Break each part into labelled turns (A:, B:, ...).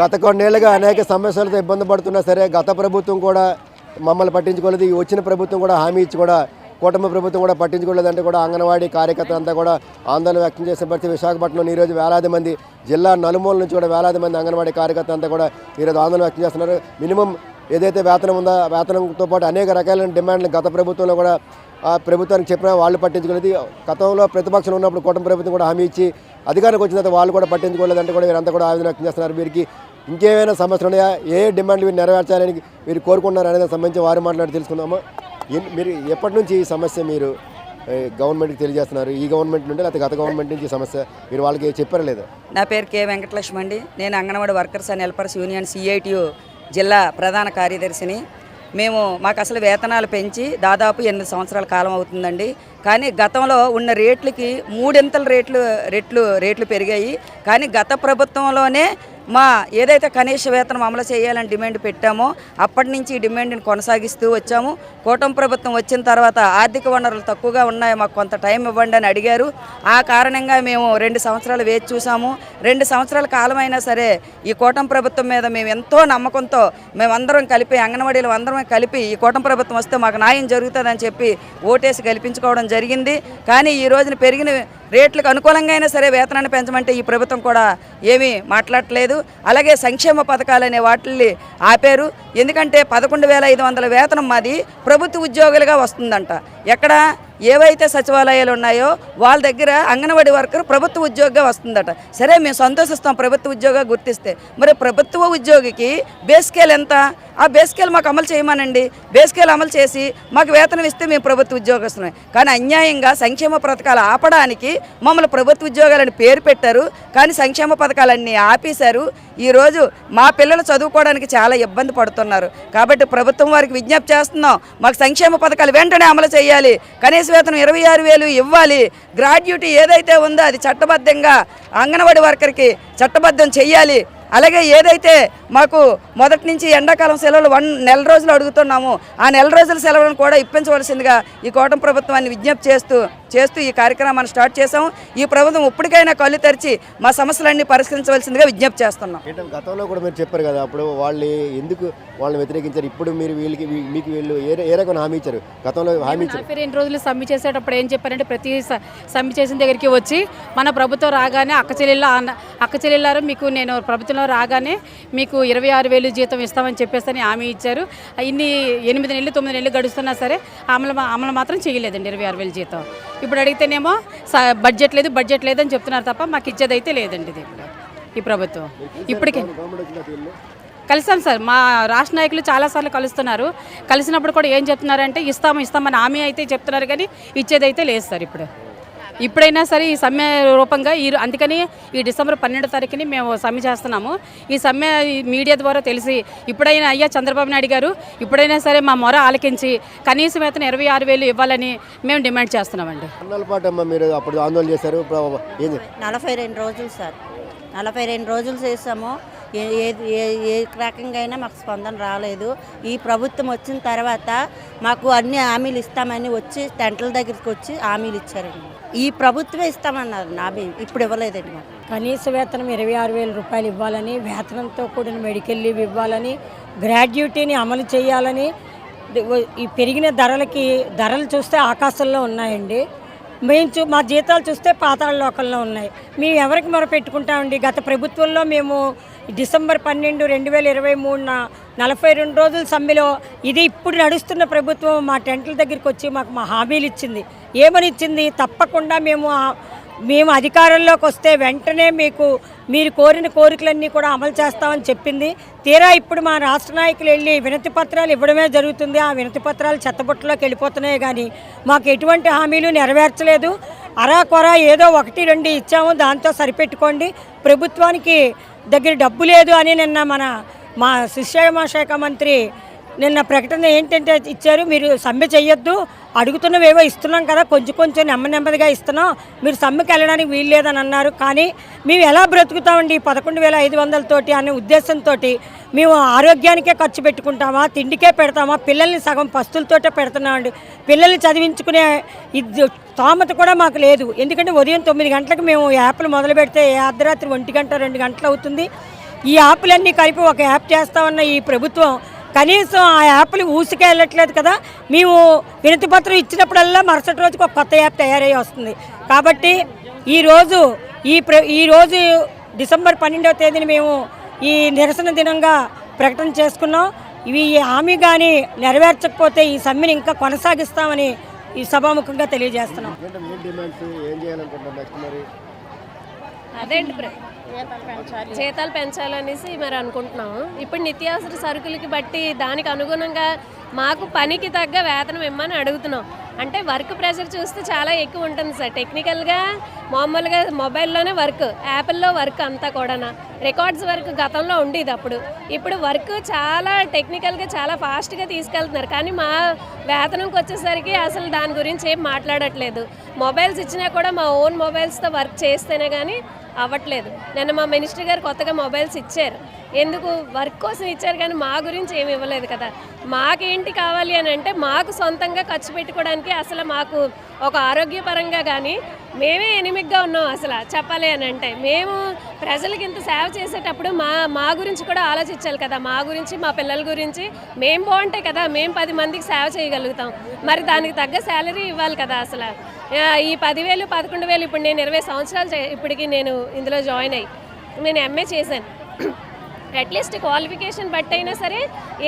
A: గత కొన్నేళ్ళుగా అనేక సమస్యలతో ఇబ్బంది పడుతున్నా సరే గత ప్రభుత్వం కూడా మమ్మల్ని పట్టించుకోలేదు. ఈ వచ్చిన ప్రభుత్వం కూడా హామీ ఇచ్చి కూడా కుటుంబ ప్రభుత్వం కూడా పట్టించుకోలేదంటే కూడా అంగన్వాడీ కార్యకర్తలు అంతా కూడా ఆందోళన వ్యక్తం చేసిన పరిస్థితి విశాఖపట్నంలో ఈరోజు వేలాది మంది జిల్లా నలుమూల నుంచి కూడా వేలాది మంది అంగన్వాడీ కార్యకర్తలు అంతా కూడా ఈరోజు ఆందోళన వ్యక్తం చేస్తున్నారు. మినిమం ఏదైతే వేతనం ఉందో వేతనంతో పాటు అనేక రకాలైన డిమాండ్లు గత ప్రభుత్వంలో కూడా ఆ ప్రభుత్వానికి చెప్పినా వాళ్ళు పట్టించుకోలేదు. గతంలో ప్రతిపక్షంలో ఉన్నప్పుడు కూటమి ప్రభుత్వం కూడా హామీ ఇచ్చి అధికారికి వచ్చిన తర్వాత వాళ్ళు కూడా పట్టించుకోలేదంటే కూడా వీరంతా కూడా ఆవేదన వ్యక్తం చేస్తున్నారు. వీరికి ఇంకేమైనా సమస్యలు ఉన్నాయా? ఏ డిమాండ్లు మీరు నెరవేర్చాలని మీరు కోరుకున్నారు అనేది సంబంధించి వారు మాట్లాడి తెలుసుకుందాము? మీరు ఎప్పటి నుంచి ఈ సమస్య మీరు గవర్నమెంట్కి తెలియజేస్తున్నారు? ఈ గవర్నమెంట్ నుండి లేకపోతే గత గవర్నమెంట్ నుంచి సమస్య మీరు వాళ్ళకి చెప్పారా లేదా?
B: నా పేరు కే వెంకటలక్ష్మి అండి. నేను anganwadi workers and helpers union CITU జిల్లా ప్రధాన కార్యదర్శిని. మేము మాకు అసలు వేతనాలు పెంచి దాదాపు ఎనిమిది సంవత్సరాల కాలం అవుతుందండి. కానీ గతంలో ఉన్న రేట్లకి మూడింతల రేట్లు రెట్లు రేట్లు పెరిగాయి. కానీ గత ప్రభుత్వంలోనే మా ఏదైతే కనీస వేతనం అమలు చేయాలని డిమాండ్ పెట్టామో అప్పటి నుంచి ఈ డిమాండ్ని కొనసాగిస్తూ వచ్చాము. కూటమి ప్రభుత్వం వచ్చిన తర్వాత ఆర్థిక వనరులు తక్కువగా ఉన్నాయి మాకు కొంత టైం ఇవ్వండి అని అడిగారు. ఆ కారణంగా మేము రెండు సంవత్సరాలు వేచి చూసాము. రెండు సంవత్సరాల కాలమైనా సరే ఈ కూటమి ప్రభుత్వం మీద మేము ఎంతో నమ్మకంతో మేమందరం కలిపి అంగన్వాడీలు అందరం కలిపి ఈ కూటమి ప్రభుత్వం వస్తే మాకు న్యాయం జరుగుతుందని చెప్పి ఓటేసి గెలిపించుకోవడం జరిగింది. కానీ ఈ రోజున పెరిగిన రేట్లకు అనుకూలంగా అయినా సరే వేతనాన్ని పెంచమంటే ఈ ప్రభుత్వం కూడా ఏమీ మాట్లాడట్లేదు. అలాగే సంక్షేమ పథకాలు అనే వాటిల్ని ఆపారు. ఎందుకంటే పదకొండు వేల ఐదు వందల వేతనం మాది ప్రభుత్వ ఉద్యోగులుగా వస్తుందంట. ఎక్కడ ఏవైతే సచివాలయాలు ఉన్నాయో వాళ్ళ దగ్గర అంగన్వాడీ వర్కర్ ప్రభుత్వ ఉద్యోగిగా వస్తుందట. సరే మేము సంతోషిస్తాం ప్రభుత్వ ఉద్యోగం గుర్తిస్తే. మరి ప్రభుత్వ ఉద్యోగికి బేస్కేల్ ఎంత? ఆ బేస్కేల్ మాకు అమలు చేయమనండి. బేస్కేల్ అమలు చేసి మాకు వేతనం ఇస్తే మేము ప్రభుత్వ ఉద్యోగస్తున్నాం కానీ అన్యాయంగా సంక్షేమ పథకాలు ఆపడానికి మమ్మల్ని ప్రభుత్వ ఉద్యోగాలని పేరు పెట్టారు. కానీ సంక్షేమ పథకాలన్నీ ఆపేశారు. ఈరోజు మా పిల్లలు చదువుకోవడానికి చాలా ఇబ్బంది పడుతున్నారు. కాబట్టి ప్రభుత్వం వారికి విజ్ఞప్తి చేస్తున్నాం. మాకు సంక్షేమ పథకాలు వెంటనే అమలు చేయాలి. కనీస వేతనం ఇరవై ఆరు వేలు ఇవ్వాలి. గ్రాడ్యుటీ ఏదైతే ఉందో అది చట్టబద్ధంగా అంగన్వాడీ వర్కర్కి చట్టబద్ధం చేయాలి అలాగే ఏదైతే మాకు మొదటి నుంచి ఎండాకాలం సెలవులు వన్ నెల రోజులు అడుగుతున్నాము ఆ నెల రోజుల సెలవులను కూడా ఇప్పించవలసిందిగా ఈ కూటమి ప్రభుత్వాన్ని విజ్ఞప్తి చేస్తూ చేస్తూ ఈ కార్యక్రమాన్ని స్టార్ట్ చేసాము ఈ ప్రభుత్వం ఇప్పటికైనా కళ్ళు తెరిచి మా సమస్యలన్నీ పరిష్కరించవలసిందిగా విజ్ఞప్తి చేస్తున్నాం.
A: గతంలో కూడా మీరు చెప్పారు కదా అప్పుడు వాళ్ళు ఎందుకు వాళ్ళని వ్యతిరేకించారు? ఇప్పుడు మీరు వీళ్ళకి మీకు వీళ్ళు ఏ రకమైన హామీ ఇచ్చారు? గతంలో హామీ ఇచ్చారు
C: రెండు రోజులు సమ్మె చేసేటప్పుడు ఏం చెప్పారంటే ప్రతి సమ్మె చేసిన దగ్గరికి వచ్చి మన ప్రభుత్వం రాగానే అక్క చెల్లెళ్ళ అన్న- అక్క చెల్లెళ్ళారు మీకు నేను ప్రభుత్వంలో రాగానే మీకు ఇరవై ఆరు వేలు జీతం ఇస్తామని చెప్పేసి హామీ ఇచ్చారు. ఇన్ని ఎనిమిది నెలలు తొమ్మిది నెలలు గడుస్తున్నా సరే అమలు అమలు మాత్రం చేయలేదండి ఇరవై ఆరు వేలు జీతం. ఇప్పుడు అడిగితేనేమో బడ్జెట్ లేదు బడ్జెట్ లేదని చెప్తున్నారు తప్ప మాకు ఇచ్చేది అయితే లేదండి ఇది ఈ ప్రభుత్వం. ఇప్పటికే కలిసాం సార్. మా రాష్ట్ర నాయకులు చాలాసార్లు కలుస్తున్నారు. కలిసినప్పుడు కూడా ఏం చెప్తున్నారంటే ఇస్తాము ఇస్తామని హామీ అయితే చెప్తున్నారు కానీ ఇచ్చేది అయితే లేదు సార్ ఇప్పుడు. ఇప్పుడైనా సరే ఈ సమ్మె రూపంగా ఈ అందుకని ఈ డిసెంబర్ పన్నెండో తారీఖుని మేము సమ్మె చేస్తున్నాము. ఈ సమ్మె ఈ మీడియా ద్వారా తెలిసి ఇప్పుడైనా అయ్యా చంద్రబాబు నాయుడు గారు ఇప్పుడైనా సరే మా మొర ఆలకించి కనీస వేతన ఇరవై ఆరు వేలు ఇవ్వాలని మేము డిమాండ్ చేస్తున్నామండి.
A: మీరు అప్పుడు ఆందోళన చేశారు.
D: నలభై రెండు రోజులు సార్. నలభై రెండు రోజులు చేసాము ఏ ఏ- ఏ రకంగా అయినా మాకు స్పందన రాలేదు. ఈ ప్రభుత్వం వచ్చిన తర్వాత మాకు అన్ని హామీలు ఇస్తామని వచ్చి టెంట్ల దగ్గరికి వచ్చి హామీలు ఇచ్చారండి. ఈ ప్రభుత్వమే ఇస్తామన్నారు. హామీ ఇప్పుడు ఇవ్వలేదండి మాకు.
E: కనీస వేతనం ఇరవై ఆరు వేల రూపాయలు ఇవ్వాలని వేతనంతో కూడిన మెడికల్ లీవ్ ఇవ్వాలని గ్రాడ్యుటీని అమలు చేయాలని ఈ పెరిగిన ధరలకి ధరలు చూస్తే ఆకాశంలో ఉన్నాయండి. మేము చూ మా జీతాలు చూస్తే పాతాళ లోకంలో ఉన్నాయి. మేము ఎవరికి మొరపెట్టుకుంటామండి గత ప్రభుత్వంలో మేము డిసెంబర్ పన్నెండు రెండు వేల ఇరవై మూడున నలభై రెండు రోజుల సమ్మెలో ఇది ఇప్పుడు నడుస్తున్న ప్రభుత్వం మా టెంట్ల దగ్గరికి వచ్చి మాకు మా హామీలు ఇచ్చింది. ఏమని ఇచ్చింది? తప్పకుండా మేము మేము అధికారంలోకి వస్తే వెంటనే మీకు మీరు కోరిన కోరికలన్నీ కూడా అమలు చేస్తామని చెప్పింది. తీరా ఇప్పుడు మా రాష్ట్ర నాయకులు వెళ్ళి వినతి పత్రాలు ఇవ్వడమే జరుగుతుంది. ఆ వినతి పత్రాలు చెత్తబుట్టలోకి వెళ్ళిపోతున్నాయి కానీ మాకు ఎటువంటి హామీలు నెరవేర్చలేదు. అరా కొర ఏదో ఒకటి రెండు ఇచ్చాము దాంతో సరిపెట్టుకోండి. ప్రభుత్వానికి దగ్గర డబ్బు లేదు అని నిన్న మన మా శిక్షణ శాఖ మంత్రి నిన్న ప్రకటన ఏంటంటే ఇచ్చారు మీరు సమ్మె చేయొద్దు. అడుగుతున్నవేవో ఇస్తున్నాం కదా కొంచెం కొంచెం నెమ్మ నెమ్మదిగా ఇస్తున్నాం. మీరు సమ్మెకి వెళ్ళడానికి వీల్లేదని అన్నారు. కానీ మేము ఎలా బ్రతుకుతామండి పదకొండు వేల ఐదు వందలతోటి అనే ఉద్దేశంతో మేము ఆరోగ్యానికే ఖర్చు పెట్టుకుంటామా తిండికే పెడతామా పిల్లల్ని సగం పస్తులతోటే పెడుతున్నామండి. పిల్లల్ని చదివించుకునే ఇది స్తోమత కూడా మాకు లేదు. ఎందుకంటే ఉదయం తొమ్మిది గంటలకు మేము యాప్లు మొదలు పెడితే ఏ అర్ధరాత్రి ఒంటి గంట రెండు గంటలు అవుతుంది. ఈ యాప్లన్నీ కలిపి ఒక యాప్ చేస్తామన్న ఈ ప్రభుత్వం కనీసం ఆ యాప్లు ఊసుకే వెళ్ళట్లేదు కదా మేము వినతి పత్రం ఇచ్చినప్పుడల్లా మరుసటి రోజుకి ఒక కొత్త యాప్ తయారై వస్తుంది. కాబట్టి ఈరోజు ఈ ప్ర ఈరోజు డిసెంబర్ పన్నెండవ తేదీని మేము ఈ నిరసన దినంగా ప్రకటన చేసుకున్నాం. ఇవి ఈ హామీ కానీ నెరవేర్చకపోతే ఈ సమ్మెని ఇంకా కొనసాగిస్తామని ఈ సభాముఖంగా తెలియజేస్తున్నాం.
F: అదేంటి జీతాలు పెంచాలనేసి మరి అనుకుంటున్నాము. ఇప్పుడు నిత్యావసర సరుకులకి బట్టి దానికి అనుగుణంగా మాకు పనికి తగ్గ వేతనం ఇమ్మని అడుగుతున్నాం. అంటే వర్క్ ప్రెషర్ చూస్తే చాలా ఎక్కువ ఉంటుంది సార్. టెక్నికల్గా మామూలుగా మొబైల్లోనే వర్క్ యాప్ల్లో వర్క్ అంతా కూడా రికార్డ్స్ వర్క్ గతంలో ఉండేది అప్పుడు. ఇప్పుడు వర్క్ చాలా టెక్నికల్గా చాలా ఫాస్ట్గా తీసుకెళ్తున్నారు. కానీ మా వేతనంకి వచ్చేసరికి అసలు దాని గురించి ఏం మాట్లాడట్లేదు. మొబైల్స్ ఇచ్చినా కూడా మా ఓన్ మొబైల్స్తో వర్క్ చేస్తేనే కానీ అవ్వట్లేదు. నిన్న మా మినిస్టర్ గారు కొత్తగా మొబైల్స్ ఇచ్చారు. ఎందుకు? వర్క్ కోసం ఇచ్చారు కానీ మా గురించి ఏమి ఇవ్వలేదు కదా. మాకేంటి కావాలి అని అంటే మాకు సొంతంగా ఖర్చు పెట్టుకోవడానికి అసలు మాకు ఒక ఆరోగ్యపరంగా కానీ మేమే ఎనిమిగ్గా ఉన్నాం అసలు చెప్పాలి అని అంటే. మేము ప్రజలకి ఇంత సేవ చేసేటప్పుడు మా మా గురించి కూడా ఆలోచించాలి కదా. మా గురించి మా పిల్లల గురించి. మేము బాగుంటే కదా మేము పది మందికి సేవ చేయగలుగుతాం. మరి దానికి తగ్గ శాలరీ ఇవ్వాలి కదా అసలు. ఈ పదివేలు పదకొండు వేలు ఇప్పుడు నేను ఇరవై సంవత్సరాలు ఇప్పటికి నేను ఇందులో జాయిన్ అయ్యి నేను ఎంఏ చేశాను. అట్లీస్ట్ క్వాలిఫికేషన్ బట్టి అయినా సరే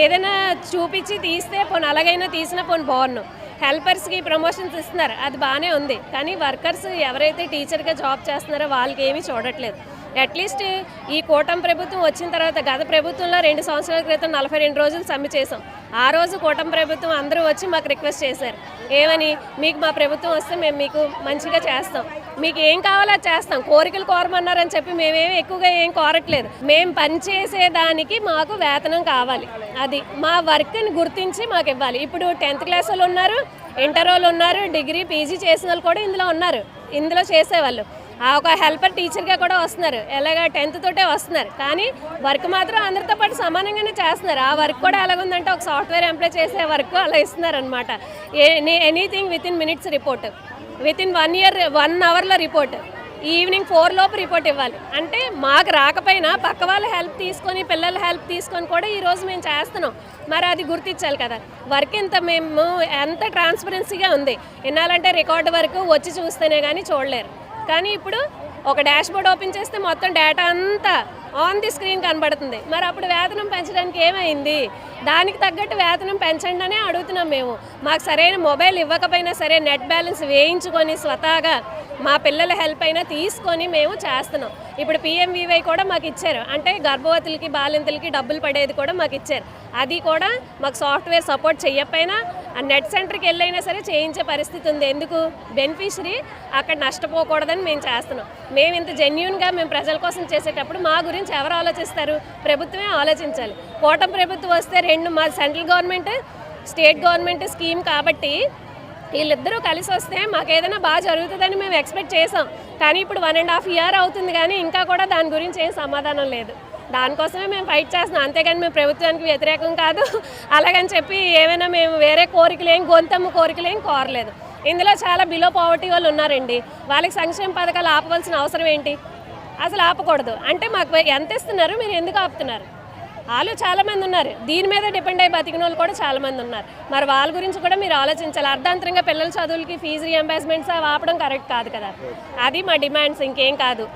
F: ఏదైనా చూపించి తీస్తే పోను అలాగైనా తీసినా పోను బాగున్నాం హెల్పర్స్కి ప్రమోషన్స్ ఇస్తున్నారు అది బాగానే ఉంది. కానీ వర్కర్స్ ఎవరైతే టీచర్గా జాబ్ చేస్తున్నారో వాళ్ళకి ఏమీ చూడట్లేదు. అట్లీస్ట్ ఈ కూటమి ప్రభుత్వం వచ్చిన తర్వాత గత ప్రభుత్వంలో రెండు సంవత్సరాల క్రితం నలభై రెండు రోజులు సమ్మె చేసాం ఆ రోజు కూటమి ప్రభుత్వం అందరూ వచ్చి మాకు రిక్వెస్ట్ చేశారు. ఏమని? మీకు మా ప్రభుత్వం వస్తే మేము మీకు మంచిగా చేస్తాం. మీకు ఏం కావాలో అది చేస్తాం. కోరికలు కోరమన్నారని చెప్పి మేమేమి ఎక్కువగా ఏం కోరట్లేదు. మేము పనిచేసేదానికి మాకు వేతనం కావాలి. అది మా వర్క్ని గుర్తించి మాకు ఇవ్వాలి. ఇప్పుడు టెన్త్ క్లాస్ వాళ్ళు ఉన్నారు ఇంటర్ వాళ్ళు ఉన్నారు డిగ్రీ పీజీ చేసిన వాళ్ళు కూడా ఇందులో ఉన్నారు. ఇందులో చేసేవాళ్ళు. ఒక హెల్పర్ టీచర్గా కూడా వస్తున్నారు. ఎలాగ టెన్త్ తోటే వస్తున్నారు. కానీ వర్క్ మాత్రం అందరితో పాటు సమానంగానే చేస్తున్నారు. ఆ వర్క్ కూడా ఎలాగుందంటే ఒక సాఫ్ట్వేర్ ఎంప్లాయ్ చేసే వర్క్ అలా ఇస్తున్నారు అనమాట anything within minutes report. Within one year one అవర్లో రిపోర్ట్. ఈవినింగ్ ఫోర్ లోపు రిపోర్ట్ ఇవ్వాలి. అంటే మాకు రాకపోయినా పక్క వాళ్ళ హెల్ప్ తీసుకొని పిల్లల హెల్ప్ తీసుకొని కూడా ఈరోజు మేము చేస్తున్నాం. మరి అది గుర్తించాలి కదా. వర్క్ ఇంత మేము ఎంత ట్రాన్స్పరెన్సీగా ఉంది. ఎన్నాలంటే రికార్డు వరకు వచ్చి చూస్తేనే కానీ చూడలేరు. కానీ ఇప్పుడు ఒక డాష్ బోర్డ్ ఓపెన్ చేస్తే మొత్తం డేటా అంతా ఆన్ ది స్క్రీన్ కనబడుతుంది. మరి అప్పుడు వేతనం పెంచడానికి ఏమైంది? దానికి తగ్గట్టు వేతనం పెంచండి అనే అడుగుతున్నాం మేము. మాకు సరైన మొబైల్ ఇవ్వకపోయినా సరే నెట్ బ్యాలెన్స్ వేయించుకొని స్వతహాగా మా పిల్లల హెల్ప్ అయినా తీసుకొని మేము చేస్తున్నాం. ఇప్పుడు పిఎంవివై కూడా మాకు ఇచ్చారు. అంటే గర్భవతులకి బాలింతలకి డబ్బులు పడేది కూడా మాకు ఇచ్చారు. అది కూడా మాకు సాఫ్ట్వేర్ సపోర్ట్ చేయకపోయినా ఆ నెట్ సెంటర్కి వెళ్ళైనా సరే చేయించే పరిస్థితి ఉంది. ఎందుకు? బెనిఫిషరీ అక్కడ నష్టపోకూడదని మేము చేస్తున్నాం. మేము ఇంత జెన్యున్గా మేము ప్రజల కోసం చేసేటప్పుడు మా గురించి ఎవరు ఆలోచిస్తారు? ప్రభుత్వమే ఆలోచించాలి. కూటమి ప్రభుత్వం వస్తే రెండు మా central government state government scheme కాబట్టి వీళ్ళిద్దరూ కలిసి వస్తే మాకు ఏదైనా బాగా జరుగుతుందని మేము ఎక్స్పెక్ట్ చేసాం. కానీ ఇప్పుడు వన్ అండ్ హాఫ్ ఇయర్ అవుతుంది కానీ ఇంకా కూడా దాని గురించి ఏం సమాధానం లేదు. దానికోసమే మేము ఫైట్ చేస్తున్నాం. అంతేగాని మేము ప్రభుత్వానికి వ్యతిరేకం కాదు. అలాగని చెప్పి ఏమైనా మేము వేరే కోరికలు ఏం గొంతమ్మ కోరికలు ఏం కోరలేదు. ఇందులో చాలా బిలో పావర్టీ వాళ్ళు ఉన్నారండి. వాళ్ళకి సంక్షేమ పథకాలు ఆపవలసిన అవసరం ఏంటి? అసలు ఆపకూడదు. అంటే మాకు ఎంత ఇస్తున్నారు? మీరు ఎందుకు ఆపుతున్నారు? వాళ్ళు చాలామంది ఉన్నారు. దీని మీద డిపెండ్ అయ్యి బతికిన వాళ్ళు కూడా చాలామంది ఉన్నారు. మరి వాళ్ళ గురించి కూడా మీరు ఆలోచించాలి. అర్ధాంతరంగా పిల్లల చదువులకి ఫీజు రియంబర్స్మెంట్స్ అవి ఆపడం కరెక్ట్ కాదు కదా. అది మా డిమాండ్స్ ఇంకేం కాదు.